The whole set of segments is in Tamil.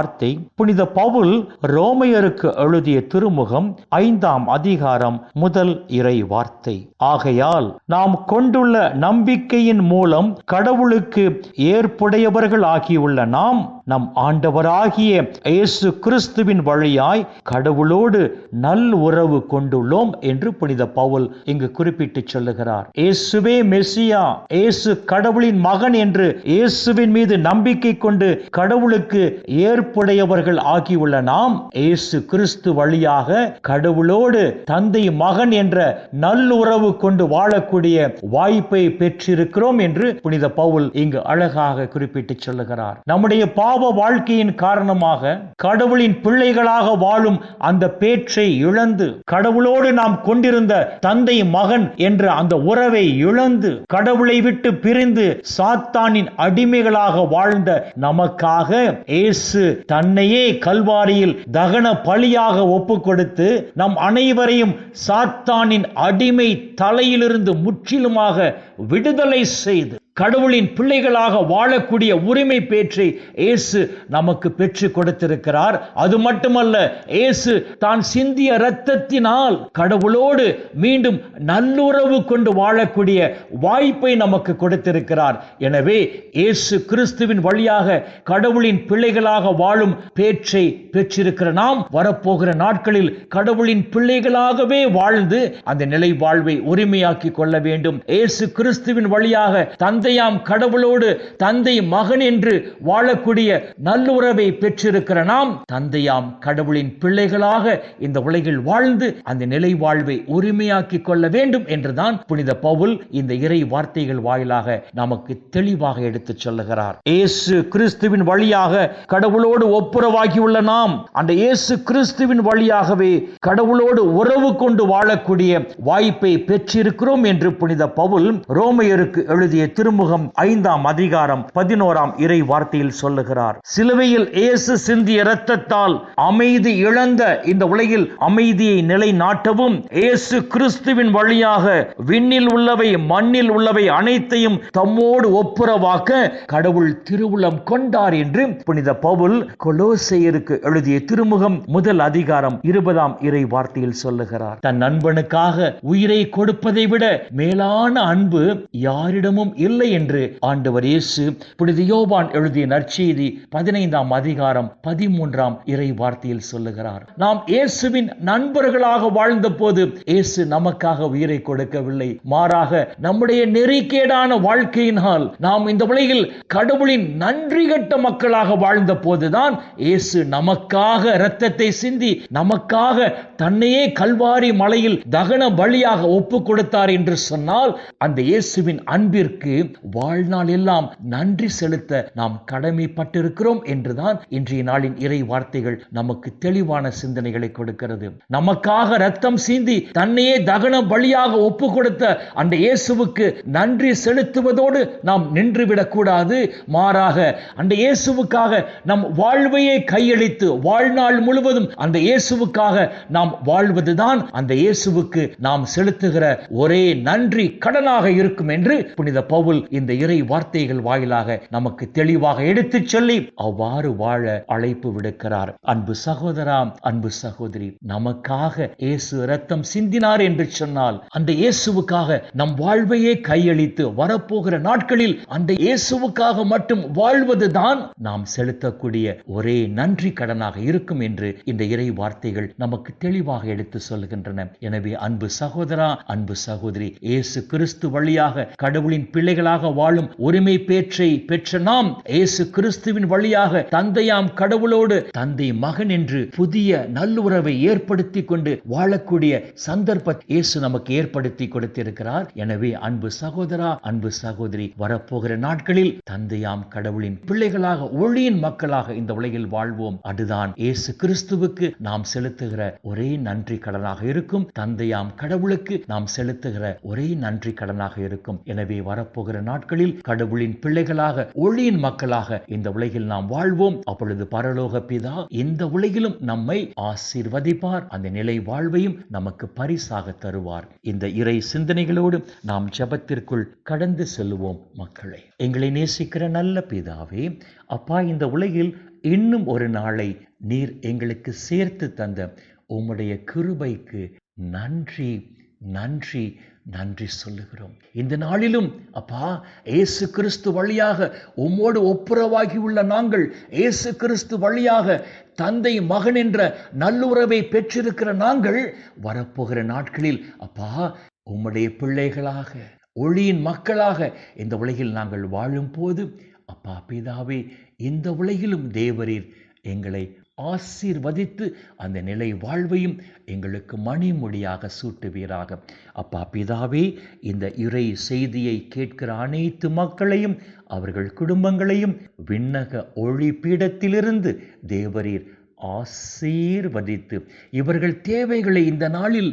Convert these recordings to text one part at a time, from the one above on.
வார்த்தை புனித பவுல் ரோமையருக்கு எழுதிய திருமுகம் ஐந்தாம் அதிகாரம் முதல் இறை வார்த்தை. ஆகையால் நாம் கொண்டுள்ள நம்பிக்கையின் மூலம் கடவுளுக்கு ஏற்புடையவர்கள் ஆகியுள்ள நாம் நம் ஆண்டவராகிய இயேசு கிறிஸ்துவின் வழியாய் கடவுளோடு நல் உறவு கொண்டுள்ளோம் என்று புனித பவுல் இங்கு குறிப்பிட்டு சொல்லுகிறார். இயேசுவே மெசியா இயேசு கடவுளின் மகன் என்று இயேசுவின் மீது நம்பிக்கை கொண்டு கடவுளுக்கு ஏற்ப ஏற்புடையவர்கள் ஆகியுள்ள நாம் இயேசு கிறிஸ்து வழியாக கடவுளோடு தந்தை மகன் என்ற நல்லுறவு கொண்டு வாழக்கூடிய வாய்ப்பை பெற்றிருக்கிறோம் என்று புனித பவுல் இங்கு அழகாக குறிப்பிட்டு சொல்லுகிறார். நம்முடைய பாவ வாழ்க்கையின் காரணமாக கடவுளின் பிள்ளைகளாக வாழும் அந்த பேற்றை இழந்து கடவுளோடு நாம் கொண்டிருந்த தந்தை மகன் என்ற அந்த உறவை இழந்து கடவுளை விட்டு பிரிந்து சாத்தானின் அடிமைகளாக வாழ்ந்த நமக்காக இயேசு தன்னையே கல்வாரியில் தகன பலியாக ஒப்பு கொடுத்து நம் அனைவரையும் சாத்தானின் அடிமை தலையிலிருந்து முற்றிலுமாக விடுதலை செய்து கடவுளின் பிள்ளைகளாக வாழக்கூடிய உரிமை பேற்றை இயேசு நமக்கு பெற்று கொடுத்திருக்கிறார். அது மட்டுமல்ல இயேசு தான் சிந்திய இரத்தத்தினால் கடவுளோடு மீண்டும் நல்லுறவு கொண்டு வாழக்கூடிய வாய்ப்பை நமக்கு கொடுத்திருக்கிறார். எனவே இயேசு கிறிஸ்துவின் வழியாக கடவுளின் பிள்ளைகளாக வாழும் பேற்றை பெற்றிருக்கிற நாம் வரப்போகிற நாட்களில் கடவுளின் பிள்ளைகளாகவே வாழ்ந்து அந்த நிலை வாழ்வை உரிமையாக்கி கொள்ள வேண்டும். இயேசு கிறிஸ்துவின் வழியாக தந்தை தந்தையாம் கடவுளோடு தந்தை மகன் என்று வாழக்கூடிய நல்லுறவை பெற்றிருக்கிற நாம் தந்தையாம் கடவுளின் பிள்ளைகளாக இந்த உலகில் வாழ்ந்து அந்த நிலை வாழ்வை உரிமையாக்கி கொள்ள வேண்டும் என்றுதான் புனித பவுல் இந்த இறை வார்த்தைகள் வாயிலாக நமக்கு தெளிவாக எடுத்துச் சொல்லுகிறார். இயேசு கிறிஸ்துவின் வழியாக கடவுளோடு ஒப்புரவாகியுள்ள நாம் அந்த இயேசு கிறிஸ்துவின் வழியாகவே கடவுளோடு உறவு கொண்டு வாழக்கூடிய வாய்ப்பை பெற்றிருக்கிறோம் என்று புனித பவுல் ரோமையருக்கு எழுதிய திரும்ப திருமுகம் ஐந்தாம் அதிகாரம் பதினோராம் இறை வார்த்தையில் சொல்லுகிறார். சிலுவையில் இயேசு சிந்திய இரத்தத்தால் அமைதி இழந்த இந்த உலகில் அமைதியை நிலைநாட்டவும் இயேசு கிறிஸ்துவின் வழியாக விண்ணில் உள்ளவை மண்ணில் உள்ளவை அனைத்தையும் தம்மோடு ஒப்புரவாக்க கடவுள் திருவுளம் கொண்டார் என்று புனித பவுல் கொலோசையருக்கு எழுதிய திருமுகம் முதல் அதிகாரம் இருபதாம் இறை வார்த்தையில் சொல்லுகிறார். தன் நண்பனுக்காக உயிரை கொடுப்பதை விட மேலான அன்பு யாரிடமும் இல்லை இல்லை என்று ஆண்டவர் இயேசு புனித யோவான் எழுதிய நற்செய்தி பதினைந்தாம் அதிகாரம் பதிமூன்றாம் இறை வார்த்தையில் சொல்லுகிறார். நாம் இயேசுவின் நண்பர்களாக வாழ்ந்த போது இயேசு நமக்காக உயிரை கொடுக்கவில்லை. மாறாக நம்முடைய நெறிக்கேடான வாழ்க்கையினால் நாம் இந்த உலகில் கடவுளின் நன்றி கட்ட மக்களாக வாழ்ந்த போதுதான் இயேசு நமக்காக இரத்தத்தை சிந்தி நமக்காக தன்னையே கல்வாரி மலையில் தகன பலியாக ஒப்பு கொடுத்தார் என்று சொன்னால் அந்த இயேசுவின் அன்பிற்கு வாழ்நாள் எல்லாம் நன்றி செலுத்த நாம் கடமைப்பட்டிருக்கிறோம் என்றுதான் இன்றைய நாளின் இறை வார்த்தைகள் நமக்கு தெளிவான சிந்தனைகளை கொடுக்கிறது. நமக்காக ரத்தம் சீந்தி தன்னையே தகன பலியாக ஒப்பு கொடுத்த அந்த இயேசுவுக்கு நன்றி செலுத்துவதோடு நாம் நின்றுவிடக்கூடாது மாறாக அந்த இயேசுவுக்காக நம் வாழ்வையே கையளித்து வாழ்நாள் முழுவதும் அந்த இயேசுவுக்காக நாம் வாழ்வதுதான் அந்த இயேசுவுக்கு நாம் செலுத்துகிற ஒரே நன்றி கடனாக இருக்கும் என்று புனித பவுல் இந்த இறை வார்த்தைகள் வாயிலாக நமக்கு தெளிவாக எடுத்துச் சொல்லி அவ்வாறு வாழ அழைப்பு விடுக்கிறார். அன்பு சகோதரா அன்பு சகோதரி நமக்காக இயேசு ரத்தம் சிந்தினார் என்று சொன்னால் அந்த இயேசுவுக்காக நம் வாழ்வையே கையளித்து வரப்போகிற நாட்களில் அந்த இயேசுவுக்காக மட்டும் வாழ்வதுதான் நாம் செலுத்தக்கூடிய ஒரே நன்றி கடனாக இருக்கும் என்று இந்த இறை வார்த்தைகள் நமக்கு தெளிவாக எடுத்து சொல்லுகின்றன எனவே அன்பு சகோதரா அன்பு சகோதரி இயேசு கிறிஸ்து வழியாக கடவுளின் பிள்ளைகளாக மக்களாக வாழும் உரிமை பேற்றை பெற்ற நாம் இயேசு கிறிஸ்துவின் வழியாக தந்தையாம் கடவுளோடு தந்தை மகன் என்று புதிய நல்லுறவை ஏற்படுத்தி கொண்டு வாழக்கூடிய சந்தர்ப்ப இயேசு நமக்கு ஏற்படுத்தி கொடுத்திருக்கிறார். எனவே அன்பு சகோதரா அன்பு சகோதரி வரப்போகிற நாட்களில் தந்தையாம் கடவுளின் பிள்ளைகளாக ஒளியின் மக்களாக இந்த உலகில் வாழ்வோம். அதுதான் இயேசு கிறிஸ்துவுக்கு நாம் செலுத்துகிற ஒரே நன்றி கடனாக இருக்கும். தந்தையாம் கடவுளுக்கு நாம் செலுத்துகிற ஒரே நன்றி கடனாக இருக்கும். எனவே வரப்போகிற நாட்களில் கடவுளின் பிள்ளைகளாக ஒளியின் மக்களாக இந்த உலகில் நாம் வாழ்வோம். அப்பொழுது பரலோக பிதா இந்த உலகிலும் நம்மை ஆசீர்வதிப்பார். அந்த நிலை வாழ்வையும் நமக்கு பரிசாக தருவார். இந்த இறை சிந்தனைகளோடு நாம் ஜெபத்திற்குள் கடந்து செல்லுவோம் மக்களை. எங்களை நேசிக்கிற நல்ல பிதாவே அப்பா இந்த உலகில் இன்னும் ஒரு நாளை நீர் எங்களுக்கு சேர்த்து தந்த உம்முடைய கிருபைக்கு நன்றி. நன்றி நன்றி சொல்லுகிறோம். இந்த நாளிலும் அப்பா ஏசு கிறிஸ்து வழியாக உம்மோடு ஒப்புரவாகி உள்ள நாங்கள் ஏசு கிறிஸ்து வழியாக தந்தை மகன் என்ற நல்லுறவை பெற்றிருக்கிற நாங்கள் வரப்போகிற நாட்களில் அப்பா உம்முடைய பிள்ளைகளாக ஒளியின் மக்களாக இந்த உலகில் நாங்கள் வாழும் போது அப்பா பிதாவே இந்த உலகிலும் தேவரீர் எங்களை ஆசீர்வதித்து அந்த நிலை வாழ்வையும் எங்களுக்கு மணிமொழியாக சூட்டுவீராக. அப்பா பிதாவே இந்த இறை செய்தியை கேட்கிற அனைத்து மக்களையும் அவர்கள் குடும்பங்களையும் விண்ணக ஒளி பீடத்திலிருந்து தேவரீர் ஆசீர்வதித்து இவர்கள் தேவைகளை இந்த நாளில்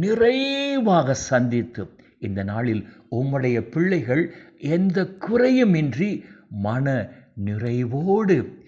நிறைவாக சந்தித்து இந்த நாளில் உம்முடைய பிள்ளைகள் எந்த குறையுமின்றி மன நிறைவோடு